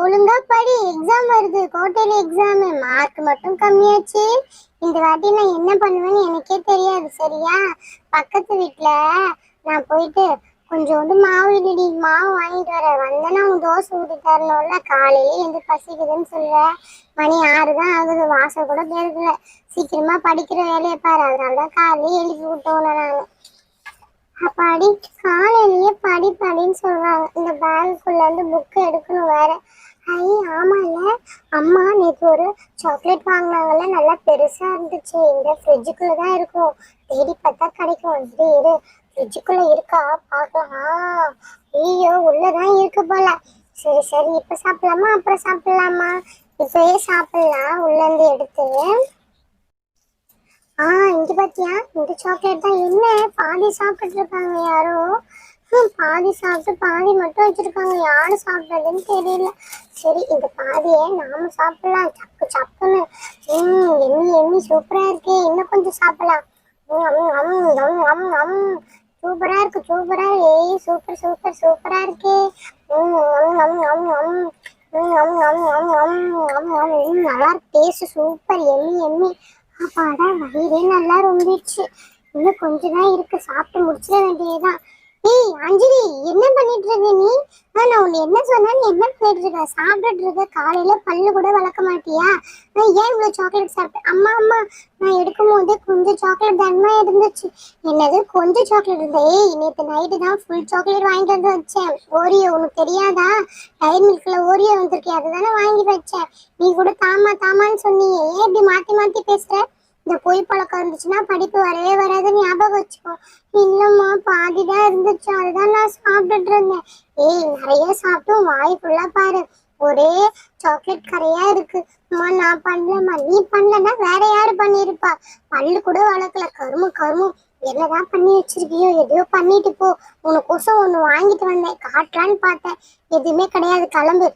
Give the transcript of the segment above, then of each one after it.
ஒழுங்கா படி. எக்ஸாம் வருது. கோட்டையில எக்ஸாம் மார்க் மட்டும் கம்மியாச்சு. இந்த வாட்டி நான் என்ன பண்ணுவேன்னு எனக்கே தெரியாது சரியா? பக்கத்து வீட்டுல நான் போயிட்டு கொஞ்சோண்டு மாவு இல்லடி மாவு வாங்கிட்டு வரேன் வந்தேன்னா உன் தோசை ஊற்றி தரணும்ல. காலையில எந்த பசிக்குதுன்னு சொல்லுவேன் மணி ஆறு தான் ஆகுது. வாசல் கூட பெருக்கல சீக்கிரமா படிக்கிற வேலையை பாரு. அதனால தான் காலையில எழுப்பி விட்டோம் நான். படி காலையிலேயே படி படின்னு சொல்றாங்க. இந்த பேகுக்குள்ள இருந்து புக் எடுக்கணும் வேற. ஐ ஆமால. அம்மா நேற்று ஒரு சாக்லேட் வாங்கினாங்கல்ல நல்லா பெருசா இருந்துச்சு. இந்த ஃப்ரிட்ஜுக்குள்ள தான் இருக்கும். தேடி பார்த்தா கிடைக்கும். இரு இரு. ஃப்ரிட்ஜுக்குள்ள இருக்கா? பார்க்கலாம். ஐயோ உள்ளதான் இருக்கு போல. சரி சரி. இப்போ சாப்பிடலாமா? அப்புறம் சாப்பிடலாமா? இப்பயே சாப்பிடலாம். உள்ளேருந்து எடுத்து. ஆ இங்க பாத்தியா இந்த சாக்லேட் தான் என்ன பாதி சாப்பிட்டு இருக்காங்க யாரோ பாதி சாப்பிட்டு பாதி மட்டும் வச்சிருக்காங்க யாரு சாப்பிட்றதுன்னு தெரியல சரி இந்த பாதியை நாம சாப்பிடலாம் சப்பு சப்புன்னு ம் எண்ணி எண்ணி சூப்பரா இருக்கு இன்னும் கொஞ்சம் சாப்பிடலாம் சூப்பரா இருக்கு சூப்பரா ஏய் சூப்பர் சூப்பர் சூப்பரா இருக்கு நல்லா டேஸ்ட் சூப்பர் எண்ணி எம்மி அப்பாடா வயிறே நல்லா ரொம்பிடுச்சு. இன்னும் கொஞ்ச தான் இருக்கு சாப்பிட்டு முடிச்சிட வேண்டியதுதான். ஏய் அஞ்சலி என்ன பண்ணிட்டு இருக்க நீ? நான் உன்னை என்ன சொன்னா நீ என்ன பண்ணிட்டு இருக்க? சாப்பிட்டுட்டு இருக்க. காலையில பல்லு கூட வளர்க்க மாட்டியா? நான் ஏன் இவ்வளவு சாக்லேட் சாப்பிட்டேன் அம்மா அம்மா நான் எடுக்கும் போதே கொஞ்சம் சாக்லேட் தன்மா இருந்துச்சு. என்னது கொஞ்சம் சாக்லேட் இருந்த? ஏய் நேற்று நைட்டு தான் ஃபுல் சாக்லேட் வாங்கிட்டு வந்து வச்சேன். ஓரியோ உனக்கு தெரியாதா? டைம் மில்க்ல ஓரியோ வந்திருக்கே அதுதானே வாங்கி வச்சேன். நீ கூட தாமா தாமான்னு சொன்னீங்க ஏன் இப்படி மாத்தி மாத்தி பேசுற? இந்த பொய் பழக்கம் இருந்துச்சுன்னா படிப்பு வரவே வராது ஞாபகம் வச்சுக்கோ. இல்லம்மா பாதிதான் இருந்துச்சு. அதுதான் நான் சாப்பிட்டுட்டு இருந்தேன். ஏய் நிறைய சாப்பிட்டும். வாய் ஃபுல்லா பாரு. ஒரே சாக்லேட் கரையா இருக்கு. அம்மா நான் பண்ணலம்மா. நீ பண்ணலன்னா வேற யாரு பண்ணிருப்பா பல்லு கூட வளர்க்கல. கருமு கருமு. என்னதான் பண்ணி வச்சிருக்கியோ? எதையோ பண்ணிட்டு போ. உனக்கோசம் ஒண்ணு வாங்கிட்டு வந்தேன். காட்டலான்னு பார்த்தேன். எதுவுமே கிடையாது. கிளம்பு.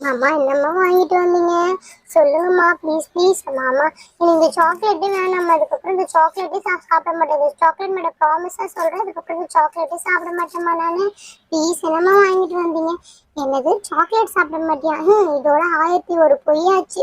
மாமா என்னம்மா வாங்கிட்டு வந்தீங்க? சொல்லுங்கம்மா ப்ளீஸ் ப்ளீஸ் மாமா எனக்கு இந்த சாக்லேட்டே வேணாம்மா. அதுக்கப்புறம் இந்த சாக்லேட்டே சா சாப்பிட மாட்டேன். இந்த சாக்லேட் மேடம் ப்ராமிஸாக சொல்கிறேன் அதுக்கப்புறம் இந்த சாக்லேட்டே சாப்பிட மாட்டேம்மா நான். ப்ளீஸ் என்னம்மா வாங்கிட்டு வந்தீங்க? என்னது சாக்லேட் சாப்பிட மாட்டியா? ம் இதோட ஆயிரத்தி ஒரு பொய்யாச்சு.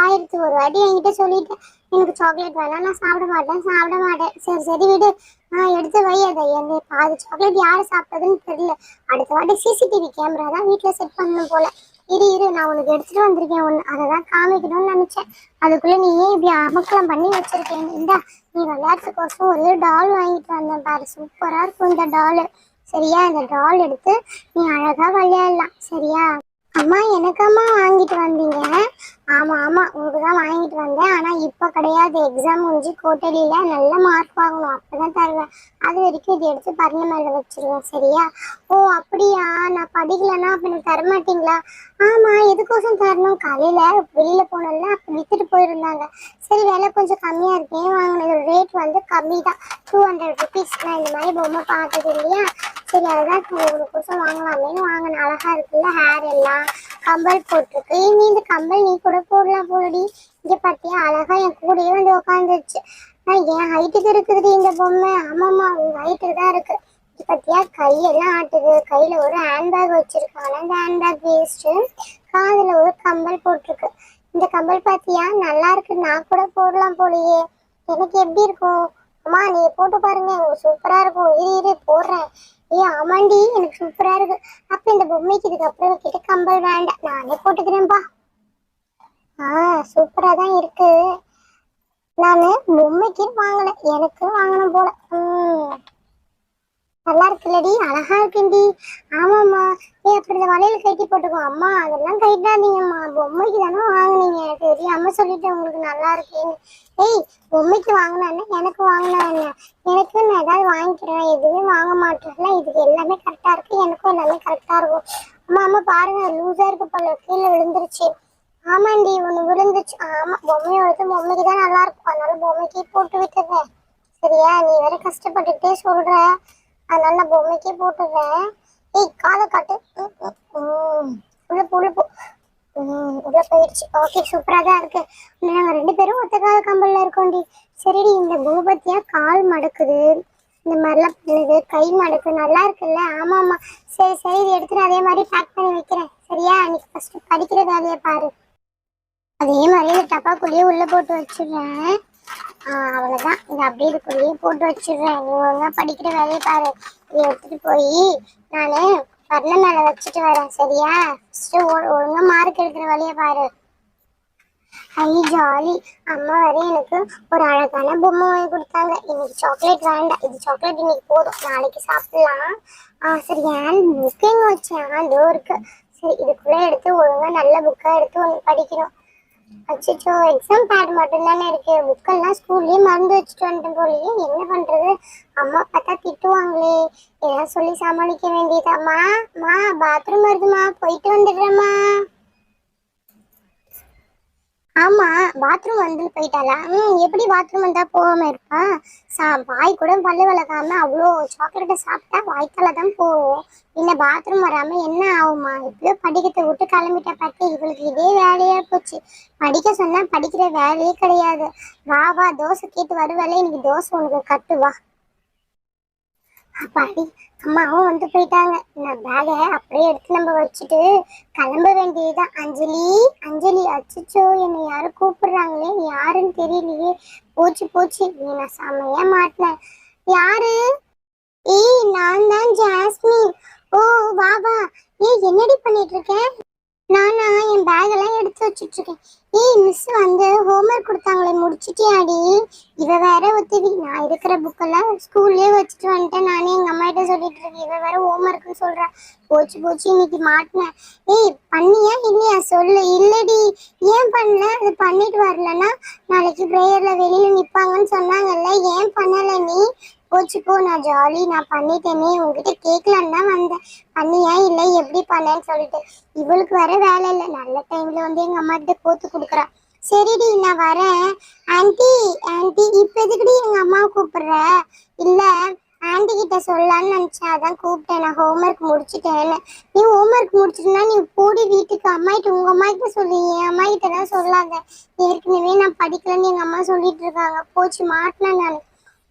ஆயிரத்தி ஒரு வாட்டி என்கிட்ட சொல்லிட்டேன். எனக்கு சாக்லேட் வேணாம் நான் சாப்பிட மாட்டேன் சாப்பிட மாட்டேன். சரி சரி விடு. நான் எடுத்து வை அதை என்ன பாதி சாக்லேட் யார் சாப்பிட்டதுன்னு தெரியல. அடுத்த வாட்டி சிசிடிவி கேமரா தான் வீட்டில் செட் பண்ணணும் போல. இரு இரு நான் உனக்கு எடுத்துட்டு வந்திருக்கேன். ஒன்று அதை தான் காமிக்கணும்னு நினைச்சேன். அதுக்குள்ள நீ ஏன் இப்படி அமக்கலம் பண்ணி வச்சிருக்கேன்? இந்தா நீ விளையாட்டுக்கோசம் ஒரு டால் வாங்கிட்டு வந்தேன் பாரு. சூப்பரா இருக்கும் இந்த டால் சரியா? இந்த டால் எடுத்து நீ அழகா விளையாடலாம். சரியா? அம்மா எனக்கம்மா வாங்கிட்டு வந்தீங்க. ஆமா ஆமா உங்களுக்கு தான் வாங்கிட்டு வந்தேன். இப்போ கிடையாது. எக்ஸாம் முடிஞ்சு கோட்டலியில நல்ல மார்க் வாங்கணும். அப்பதான் தருவேன். அது வரைக்கும் இது எடுத்து பரண மேல வச்சிருவேன் சரியா? ஓ அப்படியா? நான் படிக்கலன்னா அப்ப எனக்கு தர மாட்டீங்களா ஆமா எதுக்கோசம் தரணும்? காலையில வெளியில போனோம்ல அப்ப வித்துட்டு போயிருந்தாங்க. சரி விலை கொஞ்சம் கம்மியா இருக்கேன் வாங்கினது? ரேட் வந்து கம்மி தான் டூ ஹண்ட்ரட் ருபீஸ் நான் இந்த மாதிரி பொம்மை பார்த்தது இல்லையா? சரி அதுதான் கொசம் வாங்கலாமேன்னு வாங்கின அழகா இருக்குல்ல ஹேர் எல்லாம். கம்பல் போட்டிருக்கு. நீ இந்த கம்பல் நீ கூட போடலாம் போலடி. இங்கே பாத்தியா அழகா என் கூடயே வந்து உட்காந்துருச்சு நான் என் ஹைட்டுக்கு இருக்குது இந்த பொம்மை. ஆமாம்மா உங்கள் ஹைட்டுக்கு தான் இருக்கு. இங்க பாத்தியா கையெல்லாம் ஆட்டுது. கையில ஒரு ஹேண்ட்பேக் வச்சுருக்காங்க அந்த ஹேண்ட்பேக் வேஸ்ட்டு காதில் ஒரு கம்பல் போட்டிருக்கு. இந்த கம்பல் பாத்தியா நல்லா இருக்கு. நான் கூட போடலாம் போலயே. எனக்கு எப்படி இருக்கும்? அம்மா நீ போட்டு பாருங்க. சூப்பரா இருக்கும். இரு இரு போடுறேன். ஏ ஆமாண்டி எனக்கு சூப்பரா இருக்கு. அப்ப இந்த பொம்மைக்கு இதுக்கப்புறம் கிட்ட கம்பல் வேண்டாம் நானே போட்டுக்கிறேன்பா. ஆ சூப்பரா தான் இருக்கு. நானு பொம்மைக்கு வாங்கல. எனக்கு வாங்கணும் போல. ம். நல்லா இருக்குல்லடி அழகா இருக்குண்டி. ஆமாம்மா ஏ அப்படி இந்த வளையல் கட்டி போட்டுக்கோ. அம்மா அதெல்லாம் கட்டாதீங்கம்மா பொம்மைக்கு தானே வாங்குனீங்க. தெரியாம சொல்லிட்டு உங்களுக்கு நல்லா இருக்கேன்னு. ஏய் பொம்மைக்கு வாங்கினா எனக்கு வாங்கினா என்ன? எனக்கு நான் ஏதாவது வாங்கிக்கிறேன். எதுவுமே வாங்க மாட்டேன்ல. இதுக்கு எல்லாமே கரெக்டா இருக்கு. எனக்கும் எல்லாமே கரெக்டா இருக்கும். அம்மா அம்மா பாருங்க. லூசா இருக்கு பல. கீழே விழுந்துருச்சு. ஆமாண்டி ஒண்ணு விழுந்துச்சு ஆமா பொம்மையோடது பொம்மைக்கு தான் நல்லா இருக்கும். அதனால பொம்மைக்கே போட்டு விட்டுறேன் சரியா? நீ வேற கஷ்டப்பட்டுட்டே சொல்ற. அதனால நான் பொம்மைக்கே போட்டுடுறேன். ஏய் காலை காட்டு. ம், ம், உள்ள போ உள்ள போ உள்ள போயிடுச்சு. ஓகே சூப்பரா தான் இருக்கு. நாங்க ரெண்டு பேரும் ஒத்த கால கம்பல்ல இருக்கோம்டி சரிடி இந்த பூபத்தியா கால் மடக்குது. இந்த மாதிரிலாம் பண்ணுது. கை மடக்கு. நல்லா இருக்குல்ல? ஆமா ஆமா சரி சரி இது எடுத்துட்டு அதே மாதிரி பேக் பண்ணி வைக்கிறேன். சரியா? நீ ஃபர்ஸ்ட் படிக்கிற வேலையை பாரு. அதே மாதிரி இந்த டப்பாக்குள்ளேயே உள்ள போட்டு வச்சிடுறேன். ஆஹ் அவ்வளவுதான். இது அப்படியே இதுக்குள்ளேயே போட்டு வச்சிடுறேன். நீ ஒழுங்கா படிக்கிற வேலையை பாரு. இதை எடுத்துட்டு போய் நானு பர்ல மேல வச்சுட்டு வரேன். சரியா? ஃபர்ஸ்ட் ஒழுங்கா மார்க் எடுக்கிற வேலையை பாரு. ஐ ஜாலி. அம்மா வரை எனக்கு ஒரு அழகான பொம்மை வாங்கி கொடுத்தாங்க. இன்னைக்கு சாக்லேட் வேண்டாம். இது சாக்லேட் இன்னைக்கு போதும். நாளைக்கு சாப்பிடலாம். ஆ சரி. ஏன் புக்கிங் வச்சேன்? அதோ இருக்கு. சரி இதுக்குள்ள எடுத்து ஒழுங்கா நல்ல புக்கா எடுத்து ஒன்று படிக்கணும். அச்சோ எக்ஸாம் பேட் மட்டும் தானே இருக்கு புக்கெல்லாம் ஸ்கூல்லயே மறந்து வச்சுட்டு வந்துட்டேன் போலயே. என்ன பண்றது? அம்மா பார்த்தா திட்டுவாங்களே. ஏதாவது சொல்லி சமாளிக்க வேண்டியதாம்மா மா பாத்ரூம் வருதுமா போயிட்டு வந்துடுறேம்மா. ஆமா பாத்ரூம் வந்து போயிட்டாளா? ம் எப்படி பாத்ரூம் வந்தா போகாம இருப்பா? சா வாய் கூட பல்லு விளக்காம அவ்வளோ சாக்லேட்டை சாப்பிட்டா வாய்க்கால தான் போகும். இல்லை பாத்ரூம் வராம என்ன ஆகுமா? எப்படியோ படிக்கிறத விட்டு கிளம்பிட்ட பார்த்து இவளுக்கு இதே வேலையா போச்சு. படிக்க சொன்னா படிக்கிற வேலையே கிடையாது. வா வா தோசை கேட்டு வருவாளே இன்னைக்கு தோசை உனக்கு கட்டு வா அப்பாடி அம்மாவும் வந்து போயிட்டாங்க. நான் பேகை அப்படியே எடுத்து நம்ம வச்சுட்டு கிளம்ப வேண்டியதுதான். அஞ்சலி அஞ்சலி. அச்சோ என்னை யாரும் கூப்பிடுறாங்களே? யாருன்னு தெரியலையே. போச்சு போச்சு. நீ நான் செமையா மாட்டினேன். யாரு? ஏய் நான் தான் ஜாஸ்மின். ஓ வா வா ஏய் என்னடி பண்ணிட்டு இருக்க நானா என் பேக் எல்லாம் இருக்கேன். ஏய் மிஸ் வந்து ஹோம்ஒர்க் கொடுத்தாங்களே முடிச்சிட்டியாடி? இவ வேற ஒத்துவி நான் இருக்கிற புக்கெல்லாம் ஸ்கூல்லே வச்சுட்டு வந்துட்டேன். நானே எங்க அம்மா கிட்ட சொல்லிட்டு இருக்கேன். இவ வேற ஹோம்ஒர்க்னு சொல்றா. போச்சு போச்சு இன்னைக்கு மாட்டினேன். ஏய் பண்ணியா இல்லையா? சொல்லு. இல்லடி. ஏன் பண்ணல? அது பண்ணிட்டு வரலன்னா நாளைக்கு ப்ரேயர்ல வெளியில நிப்பாங்கன்னு சொன்னாங்கல்ல. ஏன் பண்ணல நீ? போச்சு போ நான் ஜாலி நான் பண்ணிட்டேனே உங்ககிட்ட கேட்கலான்னு தான் வந்தேன். பண்ணியா இல்லை எப்படி பண்ணேன்னு சொல்லிட்டு. இவளுக்கு வர வேலை இல்லை. நல்ல டைம்ல வந்து எங்க அம்மா கிட்ட கோத்து கொடுக்குறா. சரிடி நான் வரேன். ஆன்ட்டி ஆன்ட்டி இப்ப எதுக்குடி எங்க அம்மாவை கூப்பிடுற? இல்ல ஆண்டி கிட்ட சொல்லலாம்னு நினைச்சேன். அதான் கூப்பிட்டேன். நான் ஹோம்ஒர்க் முடிச்சுட்டேன்னு. நீ ஹோம்ஒர்க் முடிச்சிட்டுனா நீ போடி வீட்டுக்கு. அம்மா கிட்ட உங்க அம்மா கிட்ட சொல்லி. என் அம்மா கிட்ட தான் சொல்லாத. ஏற்கனவே நான் படிக்கலன்னு எங்க அம்மா சொல்லிட்டு இருக்காங்க. போச்சு மாட்டினேன் நான்.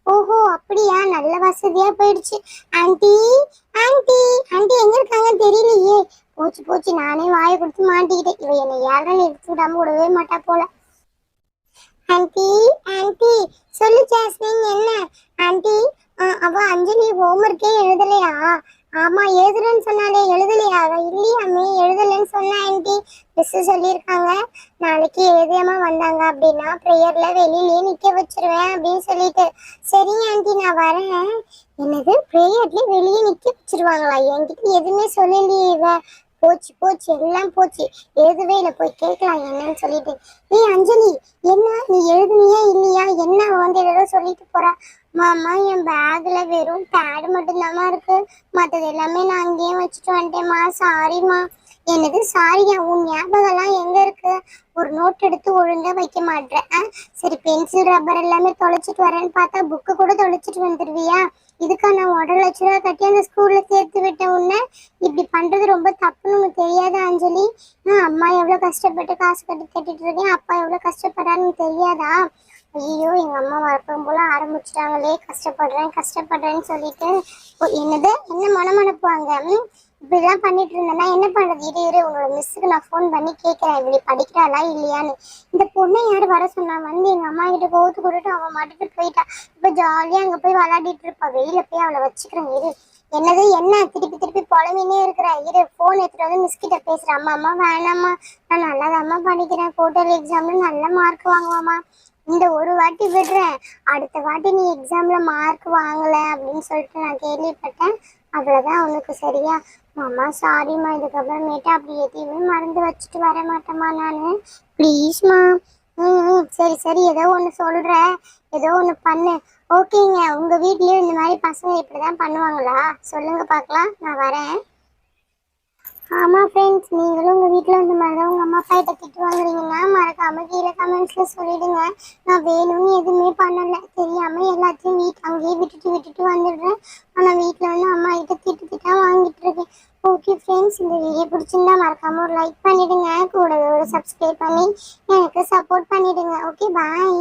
ஓஹோ அப்படியா? நல்ல வசதியா போயிடுச்சு. ஆண்டி ஆன்ட்டி ஆன்ட்டி எங்க இருக்காங்கன்னு தெரியலையே. போச்சு போச்சு. நானே வாயை கொடுத்து மாட்டிக்கிட்டேன். இவ என்னை யாரும் எடுத்து விடாம விடவே மாட்டா போல. ஆண்டி ஆன்ட்டி சொல்லு ஜாஸ்மின் என்ன? ஆன்ட்டி அவ அஞ்சலி ஹோம்ஒர்க்கே எழுதலையா? ஆமா எழுதுறேன்னு சொன்னாலே எழுதலையா? அவ இல்லையாமே எழுதலைன்னு சொன்னா ஆன்ட்டி மிஸ் சொல்லியிருக்காங்க. நாளைக்கு எழுதியாம வந்தாங்க அப்படின்னா ப்ரேயர்ல வெளியிலயே நிக்க வச்சிருவேன் அப்படின்னு சொல்லிட்டு. சரி ஆன்ட்டி நான் வரேன். என்னது ப்ரேயர்ல வெளியே நிக்க வச்சிருவாங்களா? என்கிட்ட எதுவுமே சொல்லலையே இவ. போச்சு போச்சு எல்லாம் போச்சு. எழுதவே இல்லை போய் கேட்கலாம் என்னன்னு சொல்லிட்டு. ஏய் அஞ்சலி என்ன நீ எழுதுனியா இல்லையா? என்ன வந்து ஏதோ சொல்லிட்டு போறா? மாமா என் பேக்ல வெறும் பேடு மட்டும்தாம்மா இருக்கு. மற்றது எல்லாமே நான் அங்கேயே வச்சுட்டு வந்துட்டேம்மா. சாரிம்மா என்னது சாரியா உன் ஞாபகம்லாம் எங்க இருக்கு? ஒரு நோட் எடுத்து ஒழுங்கா வைக்க மாட்டேன் சரி பென்சில் ரப்பர் எல்லாமே தொலைச்சிட்டு வரேன்னு பார்த்தா புக்கு கூட தொலைச்சிட்டு வந்துடுவியா இதுக்கா நான் ஒன்றரை லட்ச ரூபா கட்டி அந்த ஸ்கூல்ல சேர்த்து விட்டேன் உடனே இப்படி பண்றது ரொம்ப தப்புன்னு உனக்கு தெரியாதா அஞ்சலி? நான் அம்மா எவ்வளவு கஷ்டப்பட்டு காசு கட்டி கட்டிட்டு இருக்கேன் அப்பா எவ்வளவு கஷ்டப்படுறான்னு தெரியாதா? ஐயோ எங்க அம்மா வழக்கம் போல ஆரம்பிச்சிட்டாங்களே. கஷ்டப்படுறேன் கஷ்டப்படுறேன்னு சொல்லிட்டு என்னது? என்ன மனமனுப்புவாங்க இப்படிலாம் பண்ணிட்டு இருந்தேன்னா என்ன பண்றது? இரு இரு உன்னோட மிஸ்ஸுக்கு நான் ஃபோன் பண்ணி கேட்கிறேன். இப்படி படிக்கிறாளா இல்லையான்னு. இந்த பொண்ணை யார் வர சொன்னா? வந்து எங்க அம்மா கிட்ட கோத்து கொடுத்து அவன் மாட்டுட்டு போயிட்டா. இப்ப ஜாலியா அங்க போய் விளையாடிட்டு இருப்பா. வெளியில போய் அவளை வச்சுக்கிறேன். இரு. என்னது என்ன? திருப்பி திருப்பி புலம்பினே இருக்கிற. இரு ஃபோன் எடுத்துட்டு வந்து மிஸ் கிட்ட பேசுறேன் அம்மா அம்மா வேணாம்மா. நான் நல்லாதாம்மா படிக்கிறேன். கோட்டல் எக்ஸாம்ல நல்ல மார்க் வாங்குவாம்மா. இந்த ஒரு வாட்டி விடுறேன். அடுத்த வாட்டி நீ எக்ஸாம்ல மார்க் வாங்கல அப்படின்னு சொல்லிட்டு நான் கேள்விப்பட்டேன். அவ்வளோதான் உனக்கு சரியா. மாமா சாரிம்மா இதுக்கப்புறமேட்டு அப்படி எதையுமே மறந்து வச்சுட்டு வர மாட்டேம்மா நான். ப்ளீஸ்மா ம். சரி சரி. ஏதோ ஒன்று சொல்கிற ஏதோ ஒன்று பண்ணு. ஓகேங்க. உங்கள் வீட்லேயும் இந்த மாதிரி பசங்க இப்படி தான் பண்ணுவாங்களா? சொல்லுங்கள் பார்க்கலாம். நான் வரேன். ஆமாம் ஃப்ரெண்ட்ஸ் நீங்களும் உங்கள் வீட்டில் இந்த மாதிரி தான் உங்கள் அம்மா அப்பா கிட்ட திட்டு வாங்குறீங்கன்னா மறக்காமல் கீழே கமெண்ட்ஸ்ல சொல்லிவிடுங்க நான் வேணும்னு எதுவுமே பண்ணலை. தெரியாமல் எல்லாத்தையும் வீட் அங்கேயே விட்டுட்டு விட்டுட்டு வந்துடுறேன். ஆனால் வீட்டில் வந்து அம்மா கிட்ட திட்டு திட்டா வாங்கிட்டு இருக்கேன். ஓகே ஃப்ரெண்ட்ஸ் இந்த வீடியோ பிடிச்சிருந்தா மறக்காம ஒரு லைக் பண்ணிவிடுங்க கூடவே ஒரு சப்ஸ்கிரைப் பண்ணி எனக்கு சப்போர்ட் பண்ணிவிடுங்க ஓகே பாய்